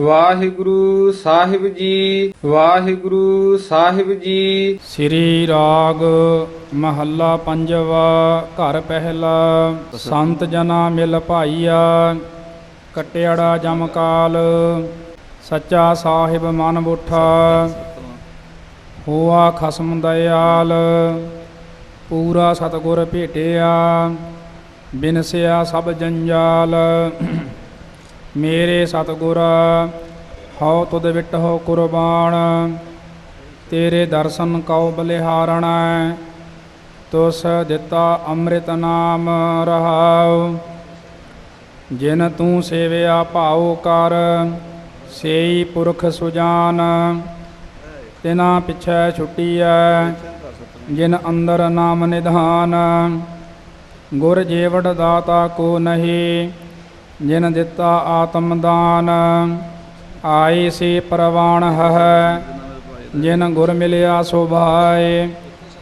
ਵਾਹਿਗੁਰੂ ਸਾਹਿਬ ਜੀ, ਵਾਹਿਗੁਰੂ ਸਾਹਿਬ ਜੀ। ਸ੍ਰੀ ਰਾਗ ਮਹੱਲਾ ਪੰਜਵਾ, ਘਰ ਪਹਿਲਾ। ਸੰਤ ਜਨਾ ਮਿਲ ਭਾਈਆ, ਕਟਿਆੜਾ ਜਮ ਕਾਲ। ਸੱਚਾ ਸਾਹਿਬ ਮਨ ਬੁੱਠਾ, ਹੋਆ ਖਸਮ ਦਇਆਲ। ਪੂਰਾ ਸਤਗੁਰ ਭੇਟਿਆ, ਬਿਨਸਿਆ ਸਭ ਜੰਜਾਲ। ਮੇਰੇ ਸਤਗੁਰ, ਹਉ ਤੁਧ ਵਿਟਹੁ ਕੁਰਬਾਨ। ਤੇਰੇ ਦਰਸ਼ਨ ਕਉ ਬਲਿਹਾਰਣ, ਤੁਸ ਦਿੱਤਾ ਅੰਮ੍ਰਿਤ ਨਾਮ ਰਹਾਉ। ਜਿਨ ਤੂੰ ਸੇਵਿਆ ਭਾਉ ਕਰ, ਸੇਈ ਪੁਰਖ ਸੁਜਾਨ। ਤਿਨਾ ਪਿਛੈ ਛੁੱਟੀਐ, ਜਿਨ ਅੰਦਰ ਨਾਮ ਨਿਧਾਨ। ਗੁਰ ਜੀਵੜ ਦਾਤਾ ਕੋ ਨਹੀਂ ਜਿਨ ਦਿੱਤਾ ਆਤਮ ਦਾਨ ਆਈ ਸੀ ਪ੍ਰਵਾਨ ਹੈ ਜਿਨ ਗੁਰ ਮਿਲਿਆ ਸੋ ਭਾਏ,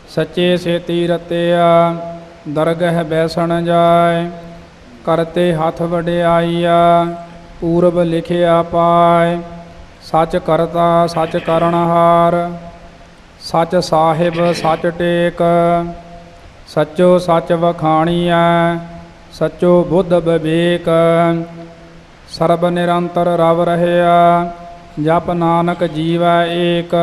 ਸੱਚੇ ਸੇਤੀ ਰਤਿਆ ਦਰਗਹ ਬੈਸਣ ਜਾਏ। ਕਰਤੇ ਹੱਥ ਵਡਿਆਈਆ, ਪੂਰਬ ਲਿਖਿਆ ਪਾਏ। ਸੱਚ ਕਰਤਾ, ਸੱਚ ਕਰਨਹਾਰ ਸੱਚ ਸਾਹਿਬ, ਸੱਚ ਟੇਕ। ਸੱਚੋ ਸੱਚ ਵਖਾਣੀਐ ਸੱਚੋ ਬੁੱਧ ਵਿਵੇਕ ਸਰਬ ਨਿਰੰਤਰ ਰਵ ਰਹਿਆ ਜਪ ਨਾਨਕ ਜੀਵੈ ਏਕ।